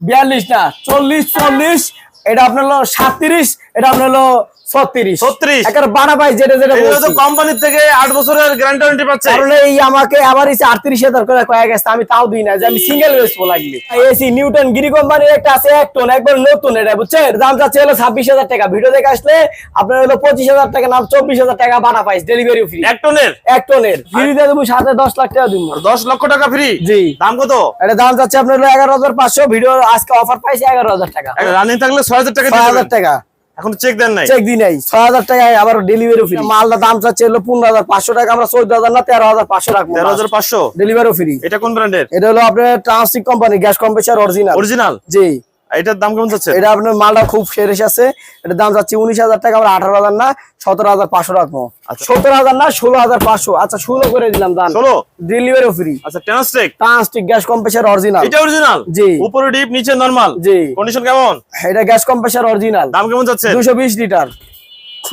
বিয়াল্লিশ না চল্লিশ চল্লিশ এটা আপনার হলো সাতত্রিশ এটা আপনার হলো ছত্রিশ। 36 একটা বাড়া যেটা যেটা এগুলো তো বলছি। কোম্পানির থেকে আট বছরের গ্যারান্টি পাচ্ছে। কারণ এই আমাকে আবার এসে আটত্রিশ হাজার করে কয়ে গেছে আমি তাও দিই না যে আমি সিঙ্গেল বেসবো লাগলি এসি নিউটন গিরি কোম্পানির একটা আছে এক টন একবার নতুন এটা বুঝছেন? দাম চাচ্ছে হলো ছাব্বিশ হাজার টাকা। ভিডিও দেখে আসলে আপনার হলো পঁচিশ হাজার টাকা নাম চব্বিশ হাজার টাকা বানা পাইস ডেলিভারি ফ্রি এক টনের এক টনের ফ্রি দিয়ে দেবো সাথে দশ লাখ টাকা দিব দশ লক্ষ টাকা ফ্রি জি। দাম কত? এটা দাম চাচ্ছে আপনার হলো এগারো হাজার পাঁচশো ভিডিও আজকে অফার পাইছে এগারো হাজার টাকা। রানিং থাকলে ছয় হাজার টাকা ছয় হাজার টাকা। এখন চেক দেন নাই। চেক দিই নাই। ছয় হাজার টাকায় আবার ডেলিভারি ফ্রি মালটা দাম চাচ্ছে হলো পনেরো হাজার পাঁচশো টাকা আমরা চোদ্দ হাজার না তেরো হাজার পাঁচশো রাখব তেরো হাজার পাঁচশো। ডেলিভারি ফ্রি এটা কোন ব্র্যান্ডের এটা হলো আপনার ট্রান্সিক company gas compressor original original জি। এটার দাম কেমন যাচ্ছে? এটা আপনার মালটা খুব ফ্রেশ আছে। এটা দাম যাচ্ছে উনিশ হাজার টাকা আমরা আঠারো হাজার না সতেরো হাজার পাঁচশো রাখব আচ্ছা। সতেরো হাজার না ষোলো হাজার পাঁচশো। আচ্ছা ষোলো করে দিলাম দাম। ষোলো? ডেলিভারি ফ্রি আচ্ছা টেনাস্টেক ট্রান্সটিক গ্যাস কম্প্রেসার অরিজিনাল এটা অরিজিনাল জি। উপরে ডিপ নিচে নরমাল জি। কন্ডিশন কেমন? এটা গ্যাস কম্প্রেসার অরিজিনাল দাম কেমন যাচ্ছে? দুশো বিশ লিটার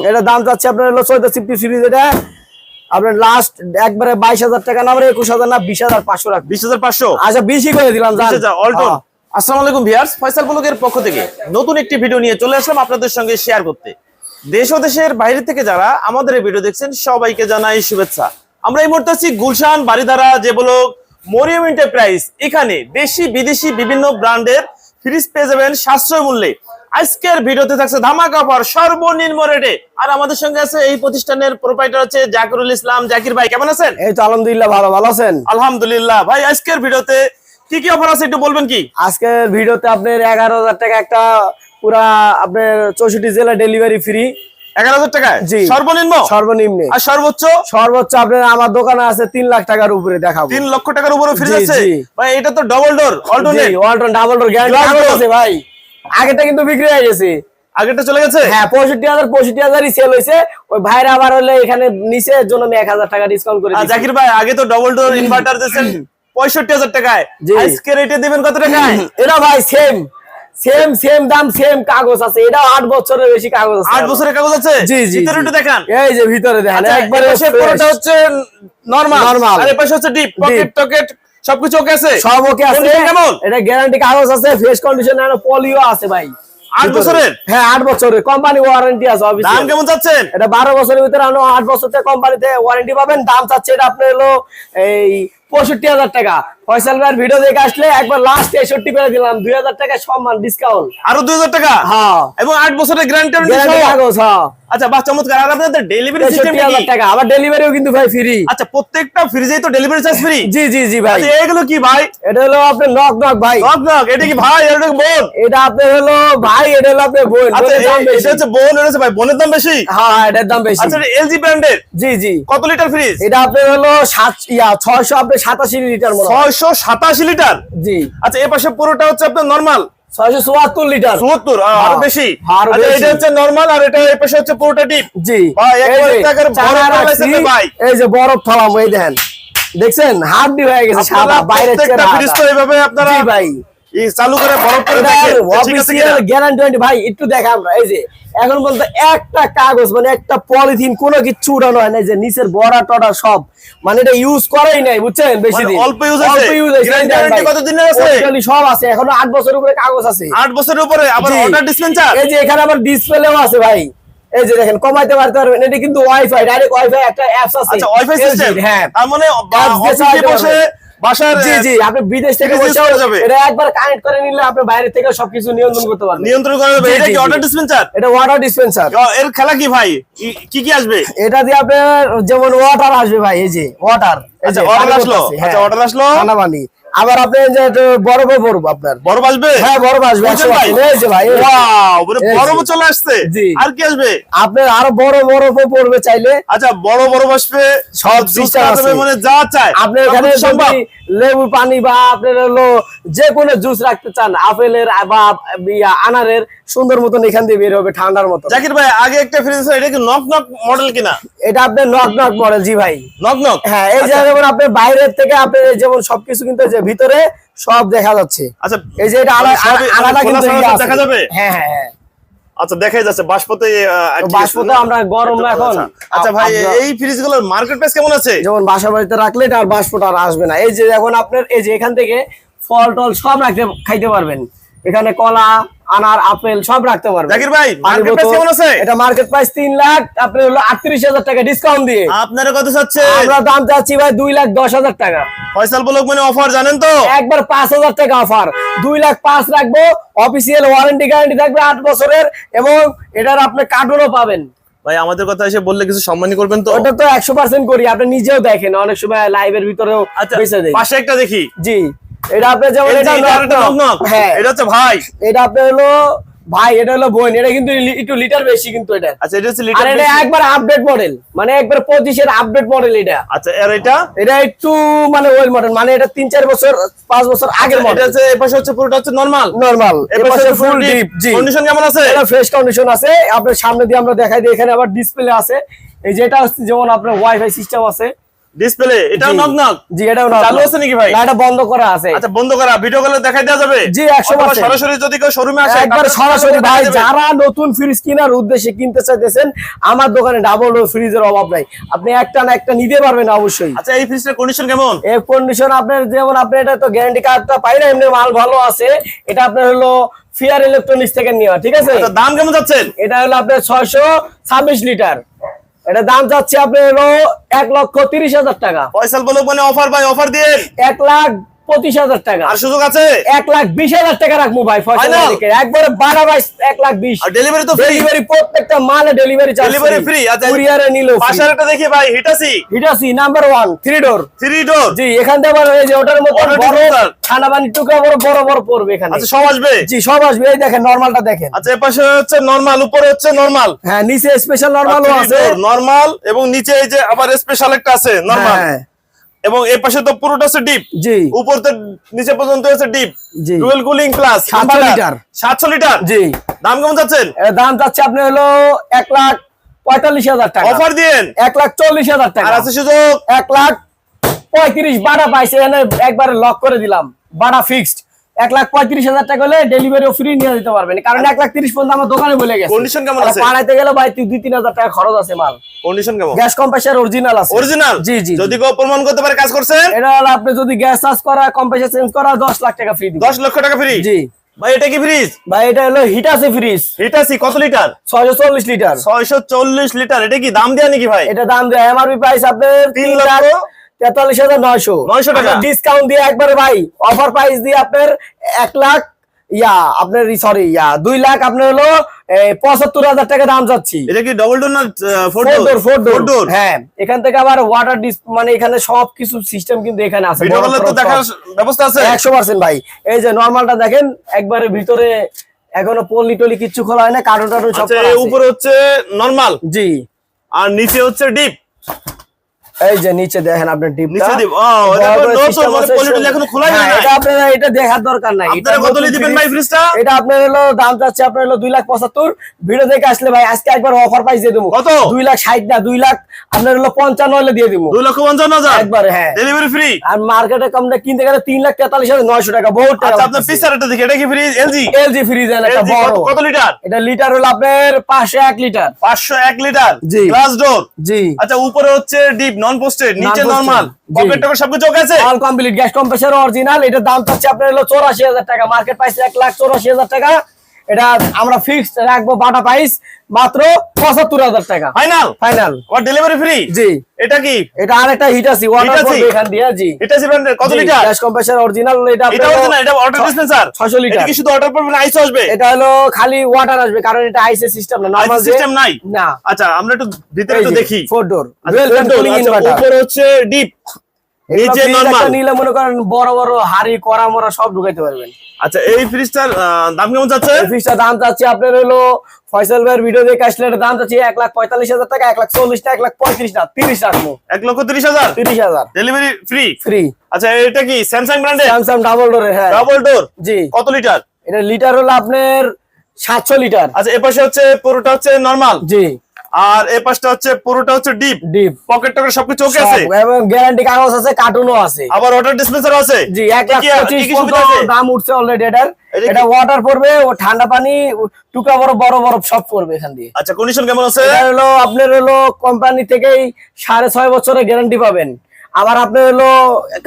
এটা দাম যাচ্ছে আপনার হলো চৌদ্দ সিফটি সিরিজ এটা। আপনার লাস্ট একবারে বাইশ হাজার টাকা না আমরা একুশ হাজার না বিশ হাজার পাঁচশো রাখবি বিশ হাজার পাঁচশো? আচ্ছা বেশি করে দিলাম। অল্টন। আসসালামু আলাইকুম ভিউয়ার্স ফয়সাল ব্লগের পক্ষ থেকে নতুন একটি ভিডিও নিয়ে চলে আসলাম আপনাদের সঙ্গে শেয়ার করতে। দেশ ও দেশের বাইরে থেকে যারা আমাদের এই ভিডিও দেখছেন সবাইকে জানাই শুভেচ্ছা। আমরা এই মুহূর্তে আছি গুলশান বাড়িধারা যে ব্লক মরিয়ম এন্টারপ্রাইজ। এখানে দেশি বিদেশি বিভিন্ন ব্র্যান্ডের ফ্রিজ পেয়ে যাবেন সাশ্রয় মূল্যে। আজকের ভিডিওতে থাকছে ধামাকা অফার সর্বনিম্ন রেটে। আর আমাদের সঙ্গে আছে এই প্রতিষ্ঠানের প্রোপাইটার হচ্ছে জাকিরুল ইসলাম। জাকির ভাই কেমন আছেন? এই তো আলহামদুলিল্লাহ ভালো ভালো আছেন? আলহামদুলিল্লাহ। ভাই আজকের ভিডিওতে কি কি অফার আছে একটু বলবেন কি? আজকের ভিডিওতে আপনার এগারো হাজার টাকা একটা পুরা আপনার চৌষট্টি জেলা ডেলিভারি ফ্রি এগারো হাজার টাকায়? জি। সর্বনিম্ন? সর্বনিম্নে। আর সর্বোচ্চ? সর্বোচ্চ আপনার আমার দোকানে আছে তিন লাখ টাকার উপরে দেখাবো। তিন লক্ষ টাকার উপরে ফ্রিজ আছে ভাই এটা তো double door alternate Walton double door guarantee. আছে ভাই। আগেটা কিন্তু বিক্রি হয়ে গেছে। আগেরটা চলে গেছে? হ্যাঁ পঁয়ষট্টি হাজার পঁয়ষট্টি হাজারই সেল হয়েছে। ওই ভাইরা আবার হলে এখানে নিচে জন্য আমি এক হাজার টাকা ডিসকাউন্ট করে জাকির ভাই আগে তো ডবল ডোর ইনভার্টার দিয়েছেন। পঁয়ষট্টি হাজার টাকায়। আজকে রেটে দিবেন কত টাকায়? এটা ভাই সেম সেম সেম দাম সেম কাগজ আছে। এটাও আট বছরের বেশি কাগজ আছে আট বছরের কাগজ আছে? জি জি ভিতরে। একটু দেখান। এই যে ভিতরে দেখেন আচ্ছা, একবারে পুরোটা হচ্ছে নরমাল Normal। আর এপাশে হচ্ছে ডিপ পকেট টকেট সবকিছু ওকে আছে? সব ওকে আছে। কেমন? এটা গ্যারান্টি কাগজ আছে ফ্রেশ কন্ডিশন আর পলিও আছে ভাই। আট বছরের? হ্যাঁ আট বছরের। কোম্পানি ওয়ারেন্টি আছে দাম কেমন যাচ্ছেন এটা বারো বছরের ভিতরে আপনি আট বছর কোম্পানিতে ওয়ারেন্টি পাবেন। দাম চাচ্ছে এটা আপনার হলো এই পঁয়ষট্টি হাজার টাকা। ফয়সাল ভাইয়ের ভিডিও দেখে আসলে একবার লাস্ট তেষট্টি করে দিলাম। দুই হাজার টাকা সম্মান ডিসকাউন্ট আরও দুই হাজার টাকা? হ্যাঁ। এবং আট বছরের গ্যারান্টি গ্যারান্টি কাগজ হ্যাঁ। আচ্ছা বাহ চমৎকার। আর আপনাদের ডেলিভারি সিস্টেম হাজার টাকা। আবার ডেলিভারিও কিন্তু ভাই ফ্রি আচ্ছা প্রত্যেকটা ফ্রিজেই তো ডেলিভারি চার্জ ফ্রি জি জি জি ভাই। আচ্ছা এগুলো কি ভাই? এটা হলো আপনার নক নক ভাই। নক নক এটা কি ভাই? এটা কি বোন? এটা আপনার হলো ভাই এটা হলো আপনার বোন। আচ্ছা। এটা হচ্ছে বোন এটা হচ্ছে ভাই। বোনের দাম বেশি? হ্যাঁ হ্যাঁ, এটার দাম বেশি। আচ্ছা এলজি ব্র্যান্ডের জি জি। কত লিটার ফ্রিজ এটা আপনার হলো সাত ইয়া ছয়শো আপনার সাতাশি লিটার মনে হয়। ছয়শো সাতাশি লিটার জি। আচ্ছা এ পাশে পুরোটা হচ্ছে আপনার নরমাল ছয়শো চুয়াত্তর লিটার। চুয়াত্তর আরও হ্যাঁ, বেশি। আরও আচ্ছা এটা হচ্ছে নরমাল আর এটা এই পাশে হচ্ছে পুরোটা ডিপ। জি। ভাই, টাকার ফেলাইছে ভাই। এই যে বরফ ফলাম ওই দেখেন। দেখছেন? হাড্ডি হয়ে গেছে সাদা আপনারা বাইরে প্রত্যেকটা ফ্রিজ তো এইভাবে আপনারা জি ভাই। চালু করে বরফ করে আছে গ্যারান্টি ভাই একটু দেখা আমরা। এই যে এখন বলতে একটা কাগজ মানে একটা পলিথিন কোনো কিছু উড়ানো হয় না যে নিচের বড়া টড়া সব। মানে এটা ইউজ করেই নাই বুঝছেন? বেশি মানে দিন। অল্প use হয়েছে? অল্প ইউজ এই দেখেন কত দিনের আছে? Originally সব আছে এখনও আট বছরের উপরে কাগজ আছে। আট বছরের উপরে? আবার। অর্ডার ডিসপেন্সার এই যে এখানে আবার ডিসপ্লেও আছে ভাই। এই যে দেখেন কমাইতে পারতে পারবেন। এটা কিন্তু ওয়াইফাই ডাইরেক্ট ওয়াইফাই একটা অ্যাপস আছে। আচ্ছা ওয়াইফাই সিস্টেম হ্যাঁ। তার মানে অফিসে বসে। বাসার জি জি আপনি বিদেশ থেকে Fridge use বসে করা যাবে। এটা একবার কানেক্ট করে নিলে আপনি বাইরে থেকে সবকিছু নিয়ন্ত্রণ করতে পারবেন। নিয়ন্ত্রণ করা যাবে। এটা কি। ডিসপেন্সার এটা ওয়াটার ডিসপেন্সার এর খেলা কি ভাই? কি কি আসবে? এটা দিয়ে আপনার যেমন ওয়াটার আসবে ভাই এই যে ওয়াটার আচ্ছা আসলো। আচ্ছা অর্ডার আসলো। পানি। আবার আপনি যে পড়ব আপনার। বরফ আসবে? হ্যাঁ বরফ আসবে। ভাই? 100 এই যে ভাই এই যে। ওয়াও মানে। বরফ চলে আসছে? আর কি আসবে? আপনার আরও বড় বরফও পড়বে চাইলে। আচ্ছা বড় বরফ আসবে সব। মানে যা চায়। আপনি এখানে লেবু পানি বা আপনার হলো যে কোনো জুস রাখতে চান আপেলের বা আনারের সুন্দর মতন এখান দিয়ে বের হবে ঠান্ডার মতো জাকির ভাই আগে একটা ফ্রিজ এটা কি নক নক মডেল কিনা? এটা আপনার নক নক মডেল জি ভাই। নক নক হ্যাঁ এই যে যেমন আপনার বাইরের থেকে আপনার যেমন সবকিছু কিন্তু ভিতরে সব দেখা যাচ্ছে আচ্ছা এই যে এটা আলাদা কিন্তু ছাড়া সব আছে। দেখা যাবে হ্যাঁ হ্যাঁ হ্যাঁ আচ্ছা দেখাই যাচ্ছে বাষ্পতে আহ, তো ঠিক আছে বাষ্প তো না? আমরা গরম না এখন। আচ্ছা। আচ্ছা ভাই এই ফ্রিজগুলোর মার্কেট প্রাইস কেমন আছে যেমন বাসা বাড়িতে রাখলে এটা আর বাষ্পটা আর আসবে না এই যে এখন আপনার এই যে এখান থেকে ফল টল সব রাখতে খাইতে পারবেন এখানে কলা আনার আপেল সব রাখতে পারবেন জাকির ভাই মার্কেট প্রাইস কেমন আছে? এটা মার্কেট প্রাইস তিন লাখ আপনার হলো আটত্রিশ হাজার টাকা ডিসকাউন্ট দিয়ে। আপনারা কত চাচ্ছে আমরা দাম চাচ্ছি ভাই লাখ টাকা। ফয়সাল ব্লক মানে অফার জানেন তো? একবার পাঁচ হাজার টাকা অফার দুই লাখ পাঁচ রাখব অফিসিয়াল ওয়ারেন্টি গ্যারান্টি থাকবে আট বছরের এবং এটার আপনি পাবেন। ভাই আমাদের কথা এসে বললে কিছু সম্মানী করবেন তো? ওটা তো একশো পার্সেন্ট করি আপনি নিজেও দেখেন অনেক সময় লাইভের ভিতরেও আচ্ছা বেঁচে দেয় পাশে একটা দেখি। জি। এটা আপনি যেমন এই যে এটা এটা আরেকটা knock knock knock। knock। হ্যাঁ। এটা হচ্ছে ভাই। এটা আপনার হলো ভাই এটা হলো বোন। এটা কিন্তু একটু লিটার বেশি কিন্তু এটা। আচ্ছা এটা হচ্ছে লিটার এটা একবার আপডেট মডেল মানে একবার পঁচিশের আপডেট মডেল এটা। আচ্ছা আর এটা? এটা একটু মানে ওয়েল মডেল মানে এটা তিন চার বছর পাঁচ বছর আগের এটা মডেল হচ্ছে এই হচ্ছে পুরোটা হচ্ছে নরমাল নরমাল এপাশে ফুল ফুল ডিপ জি। কন্ডিশন কেমন আছে? এটা ফ্রেশ কন্ডিশন আছে। আপনার সামনে দিয়ে আমরা দেখাই দিই এখানে আবার ডিসপ্লে আছে। এই যেটা হচ্ছে যেমন আপনার ওয়াইফাই সিস্টেম আছে। ডিসপ্লে এটাও। নক নক জি এটাও knock চালু আছে নাকি ভাই? না, এটা বন্ধ করা আছে। আচ্ছা বন্ধ করা ভিডিও কলে দেখাই দেওয়া যাবে? জি, 100% সরাসরি যদি কেউ শোরুমে আসে একবার সরাসরি ভাই যারা নতুন ফ্রিজ কেনার উদ্দেশ্যে কিনতে চাইতেছেন আমার দোকানে ডাবল ডোর ফ্রিজের অভাব নাই। আপনি একটা না একটা নিতে পারবেন অবশ্যই। আচ্ছা এই ফ্রিজটার কন্ডিশন কেমন? এর কন্ডিশন আপনার যেমন আপনি এটা তো গ্যারান্টি কার্ডটা পাই না এমনি মাল ভালো আছে। এটা আপনার হলো ফিয়ার ইলেকট্রনিক্স থেকে নেওয়া ঠিক আছে? আচ্ছা দাম কেমন যাচ্ছেন? এটা হলো আপনার ছয়শো ছাব্বিশ লিটার। এটা দাম যাচ্ছে আপনার এক লক্ষ তিরিশ হাজার টাকা। পয়সা বলে মানে অফার ভাই অফার দিয়ে। এক লাখ পঁচিশ হাজার টাকা। আর সুযোগ আছে? এক লাখ বিশ হাজার টাকা রাখব ভাই? একবারে বারো বাইশ এক লাখ বিশ। ডেলিভারি তো ডেলিভারি প্রত্যেকটা মালে ডেলিভারি free, আচ্ছা। কুরিয়ারে নিলো পাশের একটা দেখি ভাই Hitachi Hitachi number one three door three door জি এখান থেকে আবার এই যে ওটার মতো বড় টুকরা বড় বড় বড় পড়বে এখানে। আচ্ছা সব আসবে? জি সব আসবে। এই দেখেন নরমালটা দেখেন। আচ্ছা পাশে হচ্ছে নরমাল উপরে হচ্ছে নরমাল হ্যাঁ নিচে স্পেশাল নরমালও আছে। নরমাল এবং নিচে এই যে আবার স্পেশাল একটা আছে নরমাল হ্যাঁ। এবং এই পাশে তো পুরোটা হচ্ছে ডিপ জি। উপর তো নিচে পর্যন্ত হচ্ছে ডিপ জি। Dual cooling plus 700 litre. সাতশো লিটার? জি। দাম কেমন যাচ্ছেন? দাম যাচ্ছে আপনি হলো 1 লাখ পঁয়তাল্লিশ হাজার টাকা। অফার দেন 1 লাখ 40000 টাকা। আর টাকা আছে সুযোগ? 1 লাখ পঁয়ত্রিশ বাড়া পাইছে এখানে একবারে লক করে দিলাম। বাড়া ফিক্সড এক লাখ পঁয়ত্রিশ হাজার টাকা হলে ডেলিভারিও ফ্রি নিয়ে দিতে পারবেন। কারণ এক লাখ তিরিশ পর্যন্ত আমার দোকানে বলে গেছে। Condition কেমন আছে? পাড়াইতে গেলে ভাই তুই দুই তিন হাজার টাকা খরচ আছে মাল। কন্ডিশন কেমন? গ্যাস কম্প্রেসার অরিজিনাল আছে। অরিজিনাল জি জি যদি কেউ প্রমাণ করতে পারে কাজ করছেন? এটা হলো আপনি যদি গ্যাস চার্জ করা কম্প্রেসার চেঞ্জ করা দশ লাখ টাকা ফ্রি দশ লক্ষ টাকা ফ্রি জি। ভাই এটা কি ফ্রিজ ভাই এটা হলো হিটাসি ফ্রিজ হিটাসি কত লিটার ছয়শো চল্লিশ লিটার ছয়শো চল্লিশ লিটার এটা কি দাম দেয়া নাকি ভাই? এটা দাম দেয়। এমআরপি প্রাইস আপনার তিন লক্ষ? লাখ তেতাল্লিশ হাজার নয়শো। 900 টাকা। ডিসকাউন্ট দিয়ে একবারে ভাই অফার প্রাইস দিয়ে আপনার এক লাখ ইয়া আপনার সরি ইয়া দুই লাখ আপনার হলো পঁচাত্তর হাজার টাকা দাম যাচ্ছি এটা কি ডবল ডোর না ফোর ডোর ফোর ডোর হ্যাঁ এখান থেকে আবার ওয়াটার ডিস মানে এখানে সব কিছু সিস্টেম কিন্তু এখানে আছে। ব্যবস্থা আছে? একশো পার্সেন্ট ভাই। এই যে নর্মালটা দেখেন একবারে ভিতরে এখনও পলি টলি কিচ্ছু খোলা হয় না কার্টুন টার্টুন সব আচ্ছা। উপরে হচ্ছে নর্মাল জি। আর নিচে হচ্ছে ডিপ এই যে নিচে দেখেন আপনার ডিপটা। নিচে ডিপ। ও এটা মানে এখনও হ্যাঁ, এটা আপনারা এটা দেখার দরকার নাই। এটা আপনারা কত দিবেন ভাই ফ্রিজটা এটা আপনার হলো দাম চাচ্ছে আপনার হলো দুই লাখ পঁচাত্তর। ভিডিও দেখে আসলে ভাই আজকে একবার অফার দিয়ে দেবো। কত? দুই লাখ ষাট না দুই লাখ আপনার হলো পঞ্চান্ন হলে দিয়ে দিব। লক্ষ পঞ্চান্ন হাজার? একবারে হ্যাঁ। ডেলিভারি ফ্রি আর মার্কেটে কমটা কিনতে গেলে তিন লাখ তেতাল্লিশ হাজার নয়শো টাকা বহুত টাকা আচ্ছা আপনার পিসার এটা দেখি এটা কি ফ্রিজ এলজি এলজি ফ্রিজ একটা বড়। কত লিটার এটা লিটার হলো আপনার পাঁচশো এক লিটার পাঁচশো এক লিটার জি। গ্লাস ডোর জি। আচ্ছা উপরে হচ্ছে ডিপ নন পোস্টেড নিচে নরমাল। পকেট টকেট সবকিছু ওকে আছে? All complete gas compressor original এটার দাম হচ্ছে আপনার হলো চৌরাশি হাজার টাকা। মার্কেট প্রাইস এক লাখ চৌরাশি হাজার টাকা। এটা আমরা ফিক্সড রাখব বাটা প্রাইস মাত্র পঁচাত্তর হাজার টাকা। ফাইনাল ফাইনাল আর ডেলিভারি ফ্রি জি। এটা কি? এটা আরেকটা হিট আছে? এখান দিয়ে জি। এটা কত লিটার গ্যাস কম্প্রেসার অরিজিনাল এটা এটা না এটা ওয়াটার ডিসপেন্সার 600 লিটার। এটা কি শুধু ওয়াটার পড়বে না আইসও আসবে? এটা হলো খালি ওয়াটার আসবে কারণ এটা আইসি সিস্টেম না নরমাল সিস্টেম নাই? না। আচ্ছা আমরা একটু ভিতরে একটু দেখি। ফোর ডোর আচ্ছা, control, আচ্ছা, উপরে হচ্ছে ডিপ নিচে নরমাল নিলে মনে করেন বড় বড় হাড়ি কড়া মরা সব ঢুকাইতে পারবেন। আচ্ছা এই ফ্রিজটার দাম কেমন যাচ্ছে? এই ফিসটা দাম চাচ্ছে আপনার হলো ফয়সাল ভাইয়ের ভিডিও দেখে আসলে দাম এক লাখ পঁয়তাল্লিশ হাজার টাকা এক লাখ চল্লিশ না এক লাখ পঁয়ত্রিশ না তিরিশ রাখব। এক লক্ষ তিরিশ হাজার? তিরিশ হাজার। ডেলিভারি ফ্রি ফ্রি আচ্ছা এটা কি স্যামসাং ব্র্যান্ডের স্যামসাং ডাবল ডোরের হ্যাঁ। ডাবল ডোর জি। কত লিটার এটা লিটার হলো আপনার সাতশো লিটার আচ্ছা এ পাশে হচ্ছে পুরোটা হচ্ছে নরমাল জি। আর এ পাশটা হচ্ছে পুরোটা হচ্ছে ডিপ। ডিপ। পকেট টকেট সবকিছু ওকে আছে? এবং গ্যারান্টি কাগজ আছে কার্টুনও আছে। আবার ওয়াটার ডিসপেন্সার আছে? জি 1 লাখ কি কি- পঁচিশ কি কি সুবিধা পর্যন্ত আছে? দাম উঠছে অলরেডি এটার। এটা এটা ওয়াটার পড়বে ও ঠান্ডা পানি টুকা টুকরা বড় বড় বড় সব পড়বে এখান দিয়ে। আচ্ছা কন্ডিশন কেমন আছে? এটা হলো আপনার হলো কোম্পানি থেকেই সাড়ে ছয় বছরের গ্যারান্টি পাবেন। আবার আপনার হলো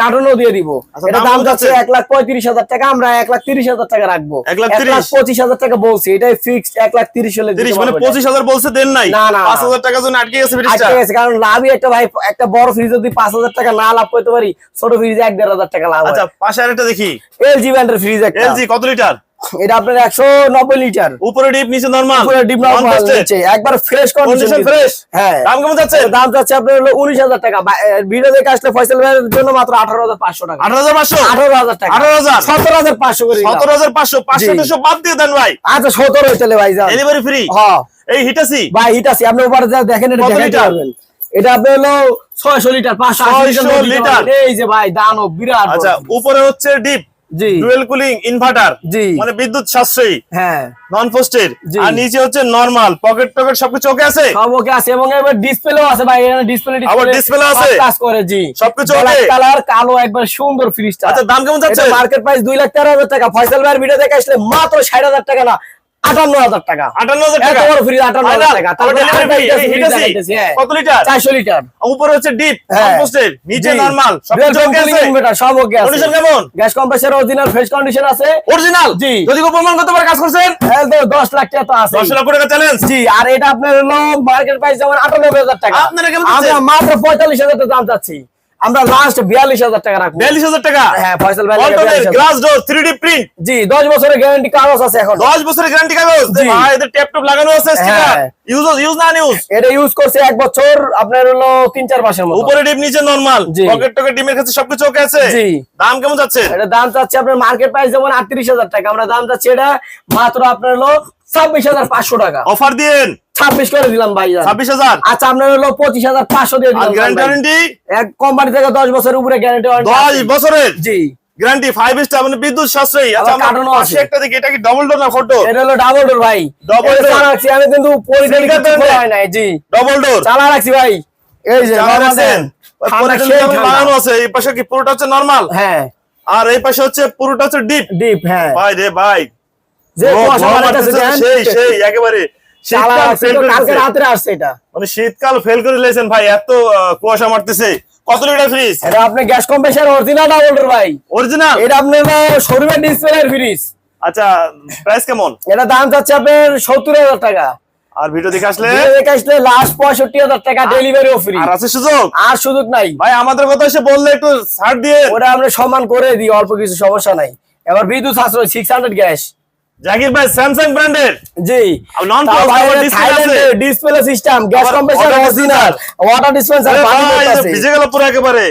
কার্টনও দিয়ে দিব। আচ্ছা, এটা দাম যাচ্ছে এক লাখ পঁয়ত্রিশ হাজার টাকা আমরা এক লাখ তিরিশ হাজার টাকা রাখব। এক লাখ এক লাখ 30? পঁচিশ হাজার টাকা বলছি এটাই ফিক্সড এক লাখ তিরিশ হলে মানে পঁচিশ হাজার বলছে দেন নাই। না, না, পাঁচ হাজার টাকা জন্য আটকে গেছে আটকে গেছে, কারণ লাভই একটা ভাই একটা বড় ফ্রিজ যদি পাঁচ হাজার টাকা না লাভ করতে পারি ছোট ফ্রিজে এক দেড় হাজার টাকা লাভ আচ্ছা পাশে আরেকটা দেখি। এলজি ব্র্যান্ডের ফ্রিজ একটা। এলজি কত লিটার এটা আপনার একশো নব্বই লিটার। উপরে ডিপ নিচে নরমাল ডিপ একবার ফ্রেশ কন্ডিশন ফ্রেশ হ্যাঁ। দাম কেমন যাচ্ছে? দাম চাচ্ছে আপনার হলো উনিশ হাজার টাকা। ভিডিও দেখে আসলে ফয়সাল ভাইয়ের জন্য মাত্র আঠারো হাজার পাঁচশো টাকা। আঠারো হাজার পাঁচশো? আঠারো হাজার টাকা। 18,000 সতেরো হাজার পাঁচশো করে দিলাম। সতেরো হাজার পাঁচশো? পাঁচশো জি। দুশো বাদ দিয়ে দেন ভাই। আচ্ছা সতেরো চলে ভাই যান। ডেলিভারি ফ্রি হ্যাঁ এই হিটাসি ভাই হিট আছে আপনি উপরে যা দেখেন এটা পারবেন এটা আপনার হলো ছয়শো লিটার পাঁচশো আশি 600 লিটার দিতে লিটার। এই যে ভাই দানব বিরাট। আচ্ছা উপরে হচ্ছে ডিপ। জি। ডুয়েল কুলিং ইনভার্টার জি। মানে বিদ্যুৎ সাশ্রয়ী হ্যাঁ। নন পোস্টেড আর নিচে হচ্ছে নরমাল পকেট টকেট সবকিছু ওকে আছে? সব ওকে আছে এবং এবার ডিসপ্লেও আছে ভাই এখানে ডিসপ্লে আবার display আছে? কাজ করে জি। সবকিছু কালার কালো একবার সুন্দর আচ্ছা দাম কেমন যাচ্ছে? মার্কেট প্রাইস লাখ তেরো হাজার টাকা। ফয়সাল ভাইয়ের ভিডিও দেখে আসলে মাত্র ষাট হাজার টাকা না আটান্ন হাজার টাকা হাজার টাকা? বড় ফ্রিজ হাজার টাকা। হ্যাঁ। কত লিটার চারশো লিটার উপরে হচ্ছে ডিপ নন হ্যাঁ। নিচে নরমাল সব ওকে আছে? কেমন? Gas compressor original fresh condition আছে। অরিজিনাল জি। যদি প্রমাণ করতে পারে কাজ করছেন? হ্যাঁ, তো দশ লাখ টাকা তো আছে। টাকা চ্যালেঞ্জ জি আর এটা আপনার হলো মার্কেট প্রাইস যেমন আটানব্বই হাজার টাকা। আপনারা কেমন আমরা মাত্র পঁয়তাল্লিশ হাজার টাকা দাম চাচ্ছি। আমরা লাস্ট বিয়াল্লিশ হাজার টাকা রাখব। বিয়াল্লিশ হাজার টাকা? হ্যাঁ ফয়সাল ভাই glass door three D print জি দশ বছরের গ্যারান্টি কাগজ আছে এখন। দশ বছরের গ্যারান্টি কাগজ। এদের ট্যাপ টপ লাগানো আছে হ্যাঁ। ইউজ ইউজ না ইউজ এটা ইউজ করছে এক বছর আপনার হলো তিন চার মাসের মতো। উপরে ডিপ নিচে নরমাল জি। পকেট টকেট ডিমের কাছে সবকিছু ওকে আছে? জি। দাম কেমন যাচ্ছে? এটা দাম চাচ্ছে আপনার মার্কেট প্রাইস যেমন আটত্রিশ হাজার টাকা আমরা দাম চাচ্ছি এটা মাত্র আপনার হলো ছাব্বিশ হাজার পাঁচশো টাকা। অফার দিয়েন। ছাব্বিশ করে দিলাম ভাই ছাব্বিশ হাজার? আচ্ছা আপনার হলো পঁচিশ হাজার পাঁচশো দিয়ে দিলাম গ্যারান্টি এক কোম্পানি থেকে দশ বছরের উপরে গ্যারান্টি দশ বছরের? জি। গ্যারান্টি ফাইভ স্টার মানে বিদ্যুৎ সাশ্রয়ী। আচ্ছা আবার আমার কার্টুনও পাশে আছে। একটা দেখি এটা কি ডবল ডোর না ফোর ডোর এটা হলো ডাবল ডোর ভাই। Double এটা রাখছি আমি কিন্তু পরিচালিত Single door? নেই? হয় নাই জি। ডবল ডোর চালা রাখছি ভাই। এই যে চালা রাখছেন? দেন। ওই ঠান্ডা পরে সেই যেমন ঠান্ডা। লাগানো আছে এই পাশে কি পুরোটা হচ্ছে নরমাল হ্যাঁ। আর এই পাশে হচ্ছে পুরোটা হচ্ছে ডিপ ডিপ হ্যাঁ। ভাই রে ভাই। যে। সেই সেই একেবারে। শীতকাল ফেল করে কালকে দিছে। আসছে এটা। মানে শীতকাল ফেল করে লেছেন ভাই এত কুয়াশা মারতেছে। কত লিটার ফ্রিজ এটা আপনি গ্যাস কম্প্রেসার অরিজিনাল ডাবল ভাই। অরিজিনাল এটা আপনার শোরুমের ডিসপ্লে ফ্রিজ আচ্ছা প্রাইস কেমন? এটা দাম যাচ্ছে আপনার সত্তর হাজার টাকা। আর ভিডিও দেখে আসলে? দেখে আসলে লাস্ট পঁয়ষট্টি হাজার টাকা ডেলিভারিও ফ্রি আর আছে সুযোগ? আর সুযোগ নাই। ভাই আমাদের কথা এসে বললে একটু ছাড় দিয়ে। ওটা আমরা করে দিই অল্প কিছু সমস্যা নাই। এবার বিদ্যুৎ সাশ্রয় সিক্স হান্ড্রেড গ্যাস জাকির ভাই স্যামসাং ব্র্যান্ডের জি। আছে। Display system gas compressor original water dispenser ভিজে গেল পুরো একেবারে।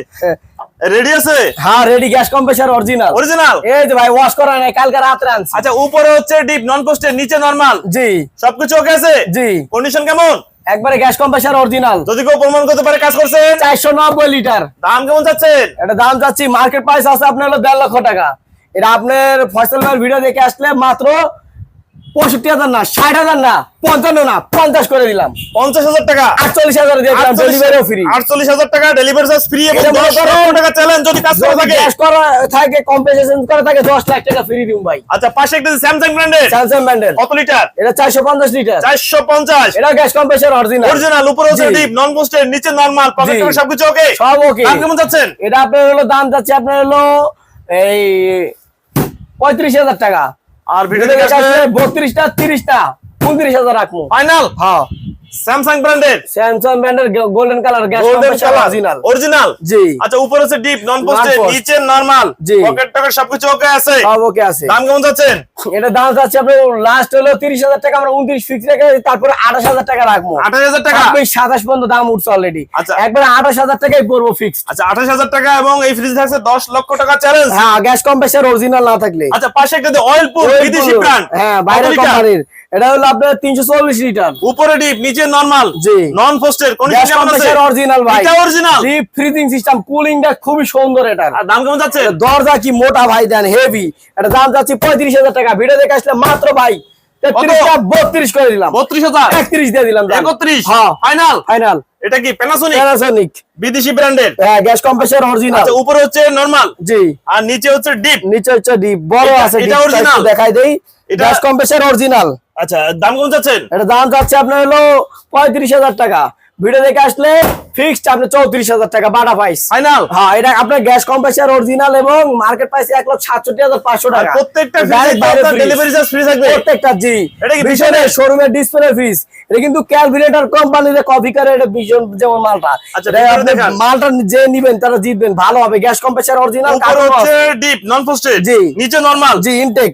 রেডি আছে? হ্যাঁ ready gas compressor original original এই যে ভাই ওয়াশ করা নাই কালকে রাত্রে আনছি। আচ্ছা উপরে হচ্ছে ডিপ নন পোস্টের নিচে নরমাল জি। সবকিছু ওকে আছে? জি। কন্ডিশন কেমন? একবারে গ্যাস কম্প্রেসার অরিজিনাল যদি কেউ প্রমাণ করতে পারে কাজ চারশো নব্বই লিটার দাম কেমন যাচ্ছেন এটা দাম যাচ্ছি মার্কেট প্রাইস আছে আপনার হলো দেড় লক্ষ টাকা। এটা আপনার ফসল ভিডিও দেখে আসলে মাত্র পঁয়ষট্টি হাজার না ষাট হাজার না পঞ্চান্ন না পঞ্চাশ করে দিলাম। পঞ্চাশ হাজার টাকা। আটচল্লিশ হাজার ডেলিভারিও ফ্রি আটচল্লিশ হাজার টাকা ডেলিভারি চার্জ ফ্রি এবং এটা দশ লক্ষ করেন- টাকা চ্যালেঞ্জ যদি কাজ করে থাকে। করা থাকে কম্পেনসেশন করা থাকে দশ লাখ টাকা ফ্রি দিন ভাই। আচ্ছা পাশে একটা স্যামসাং ব্র্যান্ডের স্যামসাং ব্র্যান্ডের কত লিটার এটা চারশো পঞ্চাশ লিটার চারশো পঞ্চাশ। এটা গ্যাস কম্প্রেসার অরিজিনাল অরিজিনাল উপরে হচ্ছে ডিপ নন পোস্টের নিচে নরমাল সবকিছু ওকে সব ওকে দাম কেমন যাচ্ছেন? এটা আপনার হলো দাম যাচ্ছে আপনার হলো এই পঁয়ত্রিশ হাজার টাকা। আর ভিডিও বত্রিশটা তিরিশটা উনত্রিশ হাজার রাখব। ফাইনাল হ্যাঁ। স্যামসাং ব্র্যান্ডের স্যামসাং ব্র্যান্ডের golden colour gas golden colour original original জি। আচ্ছা উপরে হচ্ছে ডিপ নন Non-post। নিচে নরমাল। পকেট টকেট সবকিছু ওকে আছে? সব ওকে আছে। দাম কেমন যাচ্ছেন? এটা দাম যাচ্ছে আপনার লাস্ট হলো তিরিশ হাজার টাকা আমরা উনত্রিশ ফিক্স রেখে তারপরে আঠাশ হাজার টাকা রাখব। আঠাশ হাজার টাকা? ছাব্বিশ সাতাশ পর্যন্ত দাম উঠছে অলরেডি আচ্ছা। একবারে আঠাশ হাজার টাকাই পড়ব ফিক্স আচ্ছা আঠাশ হাজার টাকা এবং এই ফ্রিজ থাকছে দশ লক্ষ টাকা চ্যালেঞ্জ হ্যাঁ গ্যাস কম্প্রেসার অরিজিনাল না থাকলে। আচ্ছা পাশে একটা অয়েল ওই বিদেশি। ব্র্যান্ড হ্যাঁ বাইরের কোম্পানির এটা হলো আপনার তিনশো চল্লিশ লিটার। উপরে ডিপ নিচে নরমাল জি। নন পোস্টের কোন অরিজিনাল ভাই। এটা অরিজিনাল ডিপ ফ্রিজিং সিস্টেম কুলিংটা খুবই সুন্দর এটা। আর দাম কেমন যাচ্ছে? দরজা কি মোটা ভাই দেন হেভি এটা দাম যাচ্ছে পঁয়ত্রিশ হাজার টাকা। ভিডিও দেখে আসলে মাত্র ভাই তেত্রিশটা বত্রিশ করে দিলাম। বত্রিশ হাজার? একত্রিশ দিয়ে দিলাম একত্রিশ? হ্যাঁ। ফাইনাল ফাইনাল এটা কি প্যানাসোনিক প্যানাসোনিক বিদেশি ব্র্যান্ডের হ্যাঁ গ্যাস কম্প্রেসার অরিজিনাল আচ্ছা উপরে হচ্ছে নরমাল জি। আর নিচে হচ্ছে ডিপ নিচে হচ্ছে ডিপ বড় আছে এটা? একটু দেখাই দেই। গ্যাস কম্প্রেসার অরিজিনাল আচ্ছা দাম কেমন যাচ্ছেন এটা দাম যাচ্ছে আপনার হলো পঁয়ত্রিশ হাজার টাকা। ভিডিও দেখে আসলে ফিক্সড আপনি চৌত্রিশ হাজার টাকা বাটা পাইস ফাইনাল হ্যাঁ এটা আপনার গ্যাস কম্প্রেসার অরিজিনাল এবং মার্কেট প্রাইস এক লক্ষ সাতষট্টি হাজার পাঁচশো টাকা। প্রত্যেকটা। ডেলিভারি চার্জ ফ্রি থাকবে। প্রত্যেকটা জি। এটা কি? শোরুমের ডিসপ্লে ফ্রিজ এটা কিন্তু ক্যালকুলেটর কোম্পানির করে এটা যেমন মালটা। আচ্ছা, আপনি মালটা যে নিবেন তারা জিতবেন। ভালো হবে। গ্যাস কম্প্রেসার অরিজিনাল হচ্ছে ডিপ নন জি। নিচে নরমাল জি ইনটেক